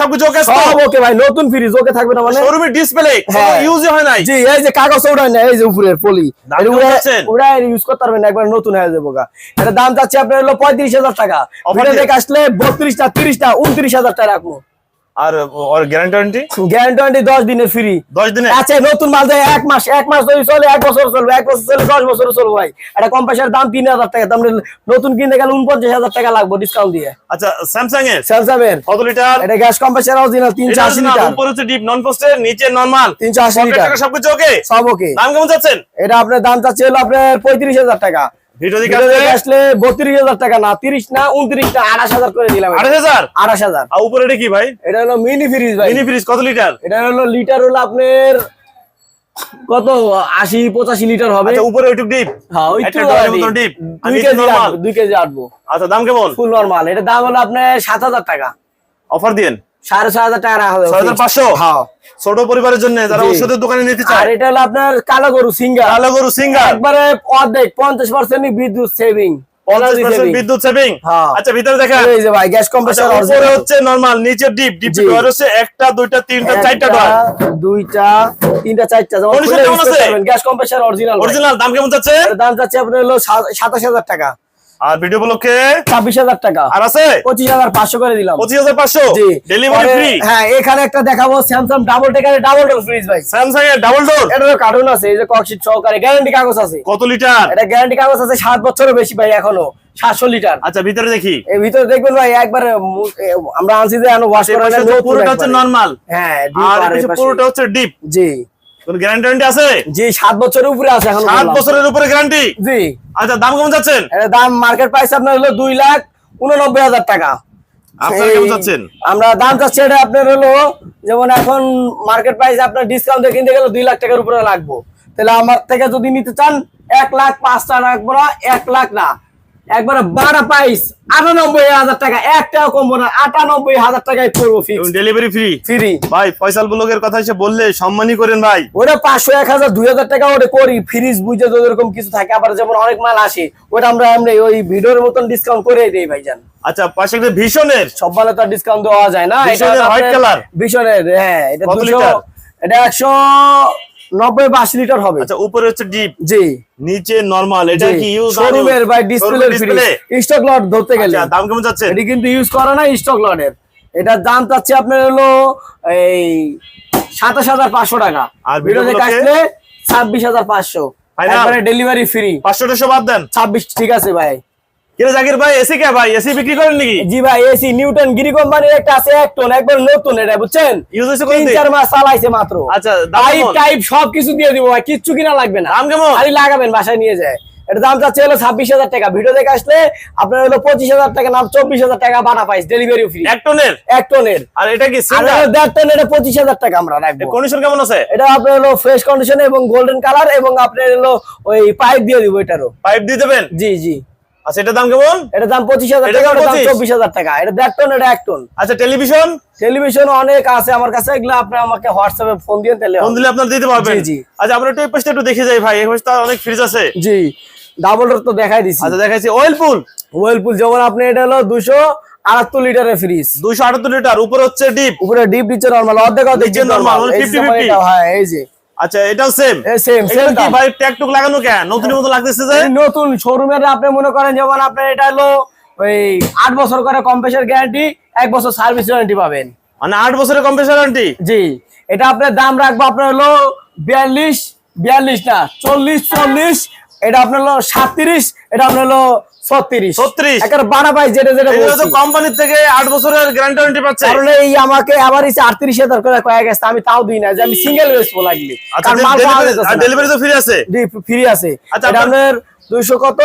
সবকিছু ওকে সব ওকে ভাই। নতুন ফ্রিজ ওকে থাকবে না মানে? শোরুমের ডিসপ্লে হ্যাঁ। ইউজই হয় নাই। জি এই যে কাগজ ওটাই না এই যে উপরের পলি? ওটা ইউজ করতে পারবেন একবার নতুন হয়ে যাব গা। এটা দাম যাচ্ছে আপনার হলো পঁয়ত্রিশ হাজার টাকা। দিয়ে? দেখে আসলে বত্রিশটা তিরিশটা উনত্রিশ হাজার টাকা রাখব। আর ওর গ্যারান্টি ওয়ারেন্টি গ্যারান্টি ওয়ারেন্টি দশ দিনের ফ্রি 10 দিনে? আচ্ছা নতুন মাল দেয় এক মাস এক মাস ধরে চলে এক বছর চলবে এক বছর চলে বছর চলবে ভাই। এটা কম্পাসের দাম তিন হাজার টাকা তার নতুন কিনতে গেলে উনপঞ্চাশ হাজার টাকা লাগবে ডিসকাউন্ট দিয়ে। আচ্ছা স্যামসাং এর? স্যামসাং এর কত লিটার এটা গ্যাস অরিজিনাল লিটার উপরে হচ্ছে ডিপ নন নিচে নরমাল লিটার সবকিছু ওকে সব ওকে দাম কেমন যাচ্ছেন এটা আপনার দাম হলো আপনার পঁয়ত্রিশ হাজার টাকা। ভিডিও দেখে আসলে টাকা না তিরিশ না উনত্রিশ না আড়াইশ হাজার করে দিলাম এটা। আড়াই হাজার? আড়াইশ হাজার। আর উপরে এটা কি ভাই? এটা হলো মিনি ফ্রিজ ভাই। মিনি ফ্রিজ কত লিটার এটা হলো লিটার হলো আপনার কত? আশি পঁচাশি লিটার হবে। আচ্ছা উপরে ওইটুক ডিপ হ্যাঁ ডিপ কেজি নরমাল কেজি আটবো। আচ্ছা দাম কেমন? ফুল নরমাল এটা দাম হলো আপনার সাত হাজার টাকা। অফার দিয়েন। সাড়ে ছয় হাজার টাকা রাখা যাবে ছয় হাজার পাঁচশো? হ্যাঁ। ছোট পরিবারের জন্য যারা ওষুধের দোকানে নিতে আর চায় এটা হলো আপনার কালো গরু কালো গরু একবারে অর্ধেক পঞ্চাশ পার্সেন্ট বিদ্যুৎ সেভিং বিদ্যুৎ সেভিং হ্যাঁ। আচ্ছা ভিতরে দেখেন। এই যে ভাই গ্যাস আচ্ছা কম্প্রেসার উপরে হচ্ছে নরমাল নিচে ডিপ ডিপ। ডোর হচ্ছে একটা দুইটা তিনটা চারটা ডোর দুইটা তিনটা চারটা যেমন? গ্যাস কম্প্রেসার অরিজিনাল অরিজিনাল দাম কেমন যাচ্ছে? দাম যাচ্ছে আপনার হলো সাতাশ হাজার টাকা। আর ভিডিও ছাব্বিশ হাজার টাকা। আর আছে? পঁচিশ হাজার পাঁচশো করে দিলাম। পঁচিশ হাজার পাঁচশো? জি। ডেলিভারি ফ্রি হ্যাঁ এখানে একটা দেখাবো স্যামসাং ডাবল টেকারে ডাবল ডোর ফ্রিজ ভাই। স্যামসাং এর ডাবল ডোর এটারও কার্টুন আছে এই যে ককশিট সহকারে গ্যারান্টি কাগজ আছে। কত লিটার? এটা গ্যারান্টি কাগজ আছে সাত বছরের বেশি ভাই এখনও। সাতশো লিটার। আচ্ছা ভিতরে দেখি। এর ভিতরে দেখবেন ভাই একবারে আমরা আনছি যে ওয়াশ এই করে পুরোটা হচ্ছে নরমাল হ্যাঁ আর এই এই পুরোটা হচ্ছে ডিপ জি। কোন গ্যারান্টি আছে? জি সাত বছরের উপরে আছে এখন সাত বছরের উপরে গ্যারান্টি জি। আচ্ছা দাম কেমন যাচ্ছেন? এর দাম মার্কেট প্রাইস আপনার হলো দুই লাখ উননব্বই হাজার টাকা। আপনারা কেমন যাচ্ছেন? আমরা দাম চাচ্ছি এটা আপনার হলো যেমন এখন মার্কেট প্রাইস আপনার ডিসকাউন্ট দিয়ে কিনতে গেলে দুই লাখ টাকার উপরে লাগবো। তাহলে আমার থেকে যদি নিতে চান এক লাখ পাঁচটা রাখব না এক লাখ না। একবারে বারো প্রাইস আটানব্বই হাজার টাকা এক টাকা কমবো না আটানব্বই হাজার টাকায় পড়ব ডেলিভারি ফ্রি ফ্রি ভাই ফয়সাল ব্লগের কথা এসে বললে সম্মানই করেন ভাই। ওটা পাঁচশো এক হাজার দুই হাজার টাকা ওটা করি ফ্রিজ বুঝে যদি এরকম কিছু থাকে আবার যেমন অনেক মাল আসে ওটা আমরা এমনি ওই ভিডিওর মতন ডিসকাউন্ট করে দিই ভাইজান। আচ্ছা পাশে একটা ভীষণের। সব মালে তো ডিসকাউন্ট দেওয়া যায় না ভীষণের আপনার- color? ভীষণের হ্যাঁ এটা দুশো এটা একশো নব্বই বা আশি লিটার হবে। আচ্ছা উপরে হচ্ছে ডিপ। জি। নিচে নরমাল এটা কি ইউজ শোরুমের বাই ডিসপ্লে স্টক লট ধরতে গেলে। আচ্ছা দাম কেমন যাচ্ছে? এটি কিন্তু ইউজ করে না স্টক লটের এটার দাম চাচ্ছে আপনার হলো এই সাতাশ হাজার পাঁচশো টাকা। আর ভিডিও দেখে ভিডিওগুলোকে? আসলে ছাব্বিশ হাজার পাঁচশো। Final? একবারে ডেলিভারি ফ্রি পাঁচশো টাকা বাদ দেন? ছাব্বিশ ঠিক আছে ভাই। কিরে জাকির ভাই এসি কে ভাই? এসি বিক্রি করেন নাকি? জি ভাই এসি নিউটন গিরি কোম্পানির একটা আছে এক টন একবার নতুন এটা বুঝছেন? ইউজ হয়েছে তিন চার মাস চালাইছে মাত্র। আচ্ছা টাইপ টাইপ সবকিছু দিয়ে দিব ভাই কিচ্ছু কিনা লাগবে না। দাম কেমন? খালি লাগাবেন বাসায় নিয়ে যায়। এটা দাম চাচ্ছে হলো ছাব্বিশ হাজার টাকা। ভিডিও দেখে আসলে আপনার হলো পঁচিশ হাজার টাকা নাম চব্বিশ হাজার টাকা বাটা পাইস ডেলিভারি ফ্রি এক টনের? এক টনের। আর এটা কি দেড় টন এটা পঁচিশ হাজার টাকা আমরা রাখব। কন্ডিশন কেমন আছে? এটা আপনার হলো ফ্রেশ কন্ডিশন এবং গোল্ডেন কালার এবং আপনার হলো ওই পাইপ দিয়ে দিব এটারও। পাইপ দিয়ে দেবেন? জি জি। আচ্ছা এটার দাম কেমন? এটা দাম পঁচিশ হাজার টাকা দাম দাম চব্বিশ হাজার টাকা। এটা দেড় টন এটা এক টন। আচ্ছা টেলিভিশন? টেলিভিশন অনেক আছে আমার কাছে এগুলো আপনি আমাকে হোয়াটসঅ্যাপে ফোন দিয়ে তাহলে ফোন দিলে আপনার দিতে পারবেন। জি। আচ্ছা আমরা একটু এই পাশটা একটু দেখে যাই ভাই এই পাশটা অনেক ফ্রিজ আছে। জি ডাবল ডোর তো দেখাই দিছি। আচ্ছা দেখাচ্ছি অয়েল পুল ওয়েলপুল যেমন আপনি এটা হলো দুশো আটাত্তর লিটারের ফ্রিজ দুইশো আটাত্তর লিটার উপরে হচ্ছে ডিপ উপরে ডিপ নিচে নরমাল অর্ধেক অর্ধেক normal, মানে 50-50 হ্যাঁ এই যে। আচ্ছা এটাও সেম সেম same কি ভাই ট্যাগ টুক লাগানো কেন? নতুন মতো লাগতেছে যে? নতুন শোরুমের আপনি মনে করেন যেমন আপনার এটা হলো ওই আট বছর করে কম্প্রেসার গ্যারান্টি এক বছর সার্ভিস ওয়ারেন্টি পাবেন। মানে আট বছরের কম্প্রেসার ওয়ারেন্টি জি। এটা আপনার দাম রাখব আপনার হলো বিয়াল্লিশ বিয়াল্লিশ না চল্লিশ চল্লিশ এটা আপনার হলো সাতত্রিশ এটা আপনার হলো ছত্রিশ। 36 একটা যেটা যেটা এগুলো তো বলছি। কোম্পানির থেকে আট বছরের গ্যারান্টি পাচ্ছে। কারণ এই আমাকে আবার এসে আটত্রিশ হাজার করে কয়েক গেছে আমি তাও দিই না যে আমি সিঙ্গেল বেসবো লাগলে আচ্ছা কারণ মাল ডেলিভারি যেতেছে না। ডেলিভারি তো ফ্রি আছে? ফ্রি আছে। আচ্ছা, এটা আপনার- আপনার দুইশো কত?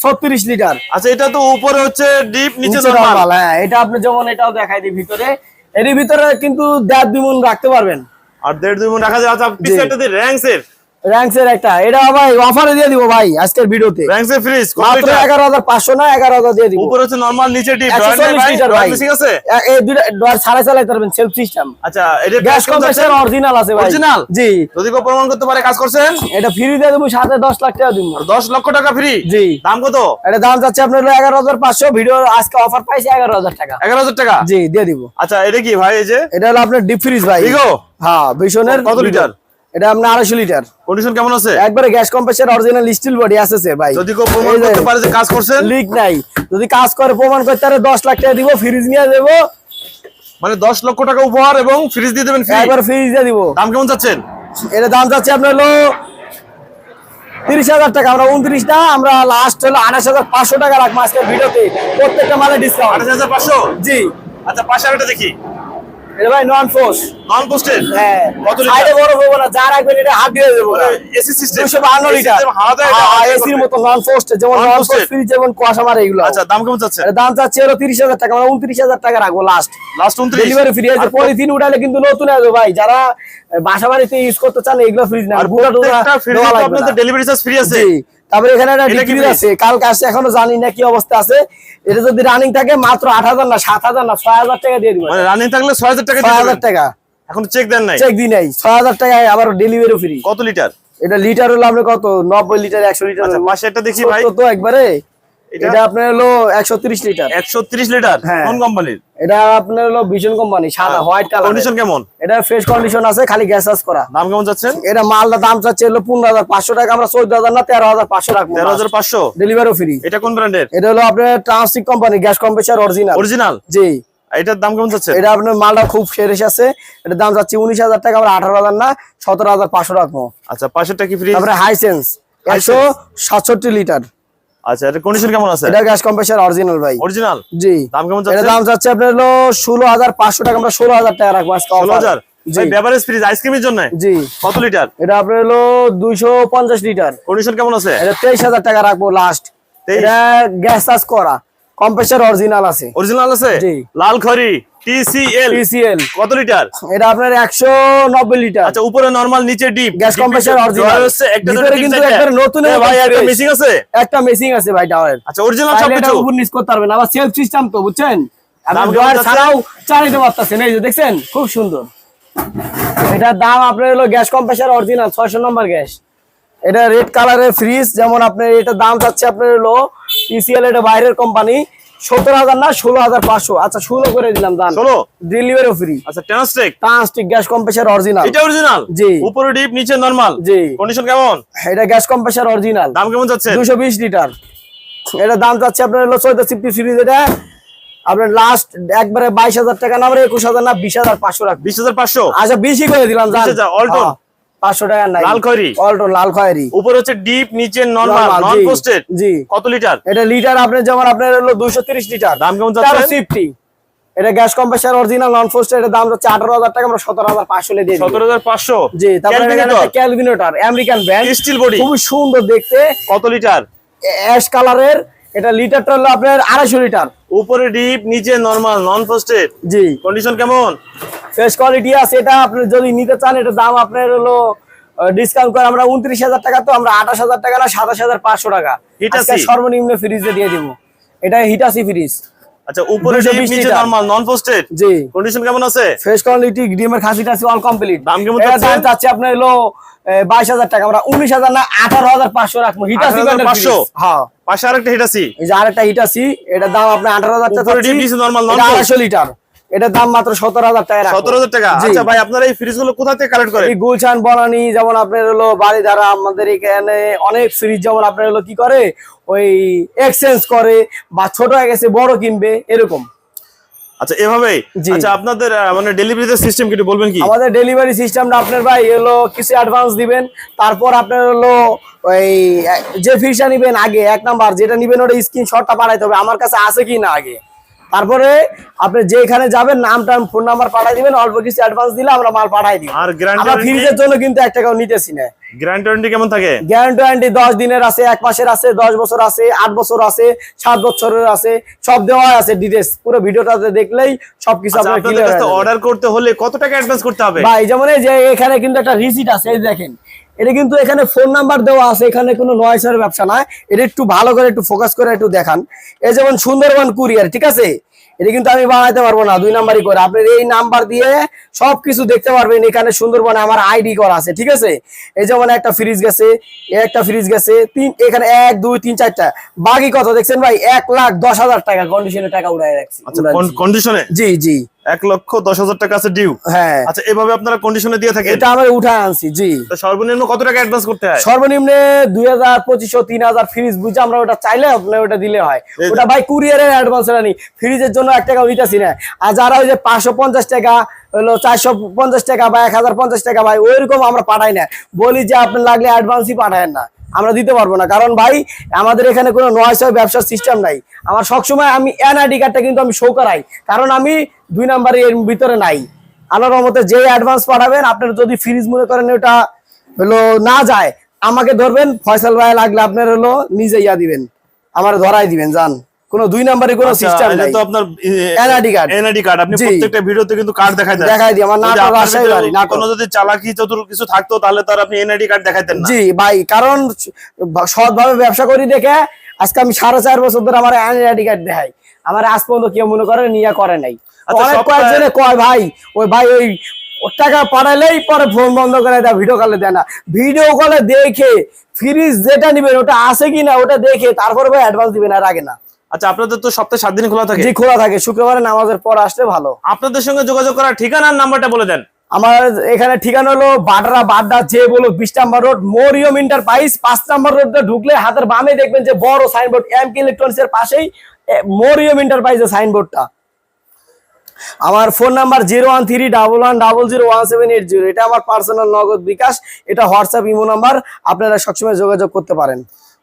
ছত্রিশ লিটার। আচ্ছা এটা তো উপরে হচ্ছে ডিপ নিচে হ্যাঁ এটা আপনি যেমন এটাও দেখাই দিই ভিতরে। এর ভিতরে কিন্তু দেড় দুই মন রাখতে পারবেন। আর দেড় দুই মন রাখা যায়। আচ্ছা পিছনে একটা র্যাঙ্কস এর। র্যাঙ্কসের একটা। এটা ভাই অফারে দিয়ে দিব ভাই আজকের ভিডিওতে। র্যাঙ্কসে ফ্রিজ মাত্র এগারো হাজার পাঁচশো না এগারো হাজার দিয়ে দিব। উপরে হচ্ছে নরমাল নিচে ডিপ একশো চল্লিশ লিটার ভাই। ঠিক আছে? এই দুইটা ডয়ার ছাড়াই চালাইতে পারবেন সেলফ সিস্টেম আচ্ছা এটা গ্যাস কম্প্রেসার অরিজিনাল আছে ভাই। Original? জি। যদি কেউ প্রমাণ করতে পারে কাজ করছেন? এটা ফ্রি দিয়ে দেবো সাথে দশ লাখ টাকা দিব। লক্ষ টাকা ফ্রি জি। দাম কত? এটা দাম যাচ্ছে আপনার এগারো হাজার পাঁচশো ভিডিও আজকে অফার পাইছে এগারো হাজার টাকা। এগারো হাজার টাকা? জি দিয়ে দিব। আচ্ছা এটা কি ভাই এই যে? এটা হলো আপনার ডিপ ফ্রিজ ভাই? হ্যাঁ কত লিটার? এটা আপনার আড়াইশো লিটার। কন্ডিশন কেমন আছে? একবারে gas compressor original steel body sir ভাই। যদি কেউ প্রমাণ করতে পারে যে কাজ করছেন? লিক নাই। যদি কাজ করে প্রমাণ করতে পারে দশ লাখ টাকা দিব ফ্রিজ নিয়ে দেবো মানে দশ লক্ষ টাকা উপহার এবং ফ্রিজ দিয়ে দেবেন একবার ফ্রিজ দিয়ে দিব। দাম কেমন চাচ্ছেন? এটা দাম যাচ্ছে আপনার হলো তিরিশ হাজার টাকা। আমরা উনত্রিশ না আমরা লাস্ট হলো আঠাশ হাজার পাঁচশো টাকা রাখব আজকের ভিডিওতে। প্রত্যেকটা মালে ডিসকাউন্ট আঠাশ হাজার পাঁচশো? জি। আচ্ছা পাশে দেখি। এটা ভাই নন ফোর্স নন পোস্টেড হ্যাঁ। কত লিটার? সাইডে বড় হব না যা রাখবেন এটা হাত দিয়ে দেবো। এসি সিস্টেম দুশো বাহান্ন লিটার এসির মতো নন ফোর্স যেমন নন? ফ্রিজ যেমন কুয়াশা মারে এগুলো আচ্ছা দাম কেমন এটা দাম হলো তিরিশ হাজার টাকা আমরা উনত্রিশ হাজার টাকা রাখব লাস্ট লাস্ট উনত্রিশ? ডেলিভারি ফ্রি আছে পলিথিন উঠালে কিন্তু নতুন আসবে ভাই। যারা বাসা বাড়িতে ইউজ করতে চান এগুলো ফ্রিজ না আর লাগবে আপনাদের ডেলিভারি চার্জ ফ্রি আছে। তারপরে এখানে একটা ডিগ্রি আছে কালকে আসছে এখনও জানি না কি অবস্থা আছে। এটা যদি রানিং থাকে মাত্র আট হাজার না সাত হাজার না ছয় হাজার টাকা দিয়ে দিব মানে রানিং থাকলে ছয় হাজার টাকা ছয় হাজার টাকা। এখন চেক দেন নাই? চেক দিই নাই। ছয় হাজার টাকায় আবার ডেলিভারি ফ্রি কত লিটার এটা লিটার হলো আপনি কত? নব্বই লিটার একশো লিটার মাসে পাশে একটা দেখি ভাই। তো একবারে। এটা? আপনার হলো একশো তিরিশ লিটার। একশো ত্রিশ লিটার? হ্যাঁ। কোন কোম্পানির এটা আপনার হলো ভীষণ কোম্পানি সাদা হোয়াইট কালার কন্ডিশন কেমন? এটা ফ্রেশ কন্ডিশন আছে খালি গ্যাস আস করা। দাম কেমন যাচ্ছেন এটা মালটা দাম চাচ্ছে হলো পনেরো হাজার পাঁচশো টাকা আমরা চোদ্দ হাজার না তেরো হাজার পাঁচশো রাখব তেরো হাজার পাঁচশো? ডেলিভারি ফ্রি এটা কোন ব্র্যান্ডের এটা হলো আপনার ট্রান্সটিক company gas compressor original original জি। এটার দাম কেমন যাচ্ছে? এটা আপনার মালটা খুব ফ্রেশ আছে এটা দাম যাচ্ছে উনিশ হাজার টাকা আমরা আঠারো হাজার না সতেরো হাজার পাঁচশো রাখব। আচ্ছা পাঁচশো টাকা ফ্রি তারপরে হাইসেন্স একশো সাতষট্টি লিটার। আচ্ছা এটা কন্ডিশন কেমন আছে? এটা গ্যাস কম্প্রেসার অরিজিনাল ভাই। অরিজিনাল জি। দাম কেমন এটা দাম যাচ্ছে আপনার হলো ষোলো হাজার পাঁচশো টাকা আমরা ষোলো হাজার টাকা রাখব আজকে ষোলো offer। হাজার? জি। বেভারেজ ফ্রিজ আইসক্রিমের জন্য? জি। কত লিটার এটা আপনার হলো দুইশো পঞ্চাশ লিটার কন্ডিশন কেমন আছে? এটা টাকা রাখব লাস্ট এটা গ্যাস চার্জ করা। কম্প্রেসার অরিজিনাল আছে। অরিজিনাল আছে? জি। লাল খড়ি? টিসিএল টিসিএল কত লিটার? এটা আপনার একশো নব্বই লিটার। আচ্ছা উপরে নরমাল নিচে ডিপ গ্যাস compressor original। ভিতরে কিন্তু একবারে নতুন ভাই একটা। মিসিং আছে? একটা মেসিং আছে ভাই টাওয়ারের আচ্ছা অরিজিনাল এটা সবকিছু? উপর নিচ করতে পারবেন আবার সেলফ সিস্টেম তো বুঝছেন? দাম আপনি ডয়ার ছাড়াও চালিতে পারতেছেন এই যে দেখছেন খুব সুন্দর। এটার দাম আপনার হলো গ্যাস কম্প্রেসার অরিজিনাল ছয়শো নম্বর গ্যাস এটা রেড কালারের ফ্রিজ যেমন আপনার এটার দাম যাচ্ছে আপনার হলো ইসিএল এটা বাইরের কোম্পানি সত্তর হাজার না ষোলো হাজার পাঁচশো। আচ্ছা ষোলো করে দিলাম দাম 16? ডেলিভারি ফ্রি আচ্ছা টেনাস্টেক ট্রান্সটিক গ্যাস কম্প্রেসার অরিজিনাল এটা অরিজিনাল জি। উপরে ডিপ নিচে নরমাল জি। কন্ডিশন কেমন? এটা গ্যাস কম্প্রেসার অরিজিনাল দাম কেমন যাচ্ছে? দুশো বিশ লিটার। এটা দাম যাচ্ছে আপনার হলো চৌদ্দ সিফটি সিরিজ এটা। আপনার লাস্ট একবারে বাইশ হাজার টাকা না আমরা একুশ হাজার না বিশ হাজার পাঁচশো রাখব। বিশ হাজার পাঁচশো? আচ্ছা বেশি করে দিলাম জান 20,000, Alton? হ্যাঁ, পাঁচশো টাকা নাই। লাল খয়েরি? অল্টন লাল খয়েরি। উপরে হচ্ছে ডিপ নিচে নরমাল নন পোস্টেড জি। কত লিটার এটা লিটার আপনার যেমন আপনার হলো দুশো তিরিশ লিটার দাম কেমন যাচ্ছে? ফিফটি এটা gas compressor original non frost এটা দাম হচ্ছে আঠারো হাজার টাকা আমরা সতেরো হাজার পাঁচশো দিয়ে দিই। সতেরো হাজার পাঁচশো? জি তারপরে Kelvinator American brand steel body খুবই সুন্দর দেখতে। কত লিটার অ্যাশ কালারের এটা লিটারটা হলো আপনার আড়াইশো লিটার উপরে ডিপ নিচে নরমাল নন পোস্টেড জি। কন্ডিশন কেমন? ফ্রেশ কোয়ালিটি আছে এটা আপনি যদি নিতে চান এটা দাম আপনার হলো ডিসকাউন্ট করে আমরা উনত্রিশ হাজার টাকা তো আমরা আঠাশ হাজার টাকা না সাতাশ হাজার পাঁচশো টাকা। সর্বনিম্ন ফ্রিজে দিয়ে দিব। এটা হিটাসি ফ্রিজ আচ্ছা উপরে 220 ডিপ নিচে নরমাল নন পোস্টেড জি। কন্ডিশন কেমন আছে? ফ্রেশ কোয়ালিটি ডিমের খাসি টাসি অল কমপ্লিট দাম কেমন যাচ্ছে? দাম চাচ্ছে আপনার হলো বাইশ হাজার টাকা। আমরা উনিশ হাজার না আঠারো হাজার পাঁচশো রাখব। হিটাসি 18,500 হ্যাঁ। পাশে আরেকটা হিট আছি এই যে আরেকটা হিটাসি এটার দাম আপনার আঠারো হাজার টাকা উপরে ডিপ নিচে নরমাল নন আড়াইশো লিটার এটার দাম মাত্র সতেরো হাজার টাকা। সতেরো হাজার টাকা? আচ্ছা ভাই আপনারা এই ফ্রিজগুলো কোথা থেকে কালেক্ট করেন? এই গুলশান বনানি যেমন আপনার হলো বাড়ি ধারা আমাদের এখানে অনেক ফ্রিজ যেমন আপনার হলো কি করে? ওই এক্সচেঞ্জ করে বা ছোট হয়ে গেছে বড় কিনবে এরকম। আচ্ছা এভাবে আচ্ছা আপনাদের মানে ডেলিভারিতে সিস্টেম কি একটু বলবেন কি? আমাদের ডেলিভারি সিস্টেমটা আপনার ভাই হলো কিছু অ্যাডভান্স দিবেন তারপর আপনার হলো ওই যে ফিসটা নিবেন আগে এক নাম্বার যেটা নিবেন ওটা স্ক্রিনশটটা পাঠাইতে হবে আমার কাছে আছে কি না আগে। তারপরে আপনি যেখানে যাবেন নাম টাম ফোন নাম্বার পাঠাই দিবেন অল্প কিছু অ্যাডভান্স দিলে আমরা মাল পাঠাই দিব। আর গ্যারান্টি আমরা ফ্রিজের জন্য কিন্তু এক টাকাও নিতেছি না। গ্যারান্টি কেমন থাকে? গ্যারান্টি ওয়ারেন্টি দশ দিনের আছে এক মাসের আছে দশ বছর আছে আট বছর আছে সাত বছরের আছে সব দেওয়া আছে ডিটেলস পুরো ভিডিওটাতে দেখলেই সবকিছু আচ্ছা আপনার ক্লিয়ার অর্ডার করতে হলে কত টাকা অ্যাডভান্স করতে হবে? ভাই যেমন এই যে এখানে কিন্তু একটা রিসিট আছে এই দেখেন। এটা কিন্তু এখানে ফোন নাম্বার দেওয়া আছে এখানে কোনো নয়সের ব্যবসা নয় এটা একটু ভালো করে একটু ফোকাস করে একটু দেখান। এই যেমন সুন্দরবন কুরিয়ার ঠিক আছে? এটা কিন্তু আমি বানাইতে পারব না দুই নাম্বারই করে। আপনার এই নাম্বার দিয়ে সবকিছু দেখতে পারবেন এখানে সুন্দরবনে আমার আইডি করা আছে ঠিক আছে? এই যেমন একটা ফ্রিজ গেছে একটা ফ্রিজ গেছে তিন এখানে এক দুই তিন চারটা। বাকি কথা দেখছেন ভাই এক লাখ দশ হাজার টাকা কন্ডিশনে টাকা উড়াই রাখছি আচ্ছা কন্ডিশনে জি জি। এক লক্ষ দশ হাজার টাকা আছে ডিউ হ্যাঁ। আচ্ছা এভাবে আপনারা কন্ডিশনে দিয়ে থাকেন? এটা আমি উঠায় আনছি জি। সর্বনিম্ন কত টাকা অ্যাডভান্স করতে হয়? সর্বনিম্নে দুই হাজার পঁচিশশো তিন হাজার ফ্রিজ বুঝে আমরা ওটা চাইলে আপনার ওটা দিলে হয়। ওটা ভাই কুরিয়ারের অ্যাডভান্স নি ফ্রিজের জন্য এক টাকা দিতেছি না। আর যারা ওই যে পাঁচশো পঞ্চাশ টাকা হলো চারশো পঞ্চাশ টাকা বা এক হাজার পঞ্চাশ টাকা ভাই ওইরকম আমরা পাঠাই না। বলি যে আপনার লাগলে অ্যাডভান্সই পাঠায়েন না। আমরা দিতে পারব না। কারণ ভাই, আমাদের এখানে কোনো নয় ব্যবসার সিস্টেম নাই। আমার সবসময় আমি এনআইডি কার্ডটা কিন্তু আমি শো করাই। কারণ আমি দুই নাম্বারে এর ভিতরে নাই। আল্লাহর মতে যে অ্যাডভান্স পাঠাবেন, আপনার যদি ফ্রিজ মনে করেন ওটা হলো না যায়, আমাকে ধরবেন, ফয়সাল ভাই লাগলে আপনার হলো নিজে ইয়া দিবেন। আমার ধরাই দিবেন জান কোনো দুই নাম্বারে কোনো আচ্ছা, সিস্টেম নাই। তো আপনার। এনআইডি কার্ড আপনি প্রত্যেকটা ভিডিওতে কিন্তু কার্ড দেখাই দেন দিই, আমার ভিতরে বাড়ি। কোনো যদি চালাকি চতুর কিছু থাকতো তাহলে তো আপনি এনআইডি কার্ড দেখাইতেন না। জি ভাই কারণ সৎভাবে ব্যবসা করি দেখে আজকে আমি সাড়ে চার বছর ধরে আমার কার্ড দেখাই। আমার আজ পর্যন্ত কেউ মনে করে নিয়ে করে নাই। আচ্ছা, অনেক কয়েকজনে কয় ভাই ওই ভাই ওই টাকা পাঠাইলেই পরে ফোন বন্ধ করে দেয় ভিডিও কলে দেয় না। ভিডিও কলে দেখে ফ্রিজ যেটা নিবেন ওটা আছে কিনা ওটা দেখে তারপরে ভাই অ্যাডভান্স দিবেন আর আগে না। আচ্ছা আপনাদের তো সপ্তাহে সাত দিন খোলা থাকে। জি খোলা থাকে। শুক্রবারে নামাজের পর আসলে ভালো। আপনাদের সঙ্গে যোগাযোগ করার ঠিকানার নাম্বারটা বলে দেন। আমার এখানে ঠিকানা হলো বাডরা বাড্ডা যে বলো বিশ নাম্বার রোড মরিয়ম ইন্টারপ্রাইজ পাঁচ নাম্বার রোডে ঢুকলে হাতের বামে দেখবেন যে বড় সাইনবোর্ড এম কে ইলেকট্রনিক্স এর পাশেই মরিয়ম এন্টারপ্রাইজের সাইনবোর্ডটা। আমার phone number zero one three double one double zero one seven eight zero. এটা আমার পার্সোনাল নগদ বিকাশ এটা হোয়াটসঅ্যাপ ইমো নাম্বার আপনারা সবসময় যোগাযোগ করতে পারেন।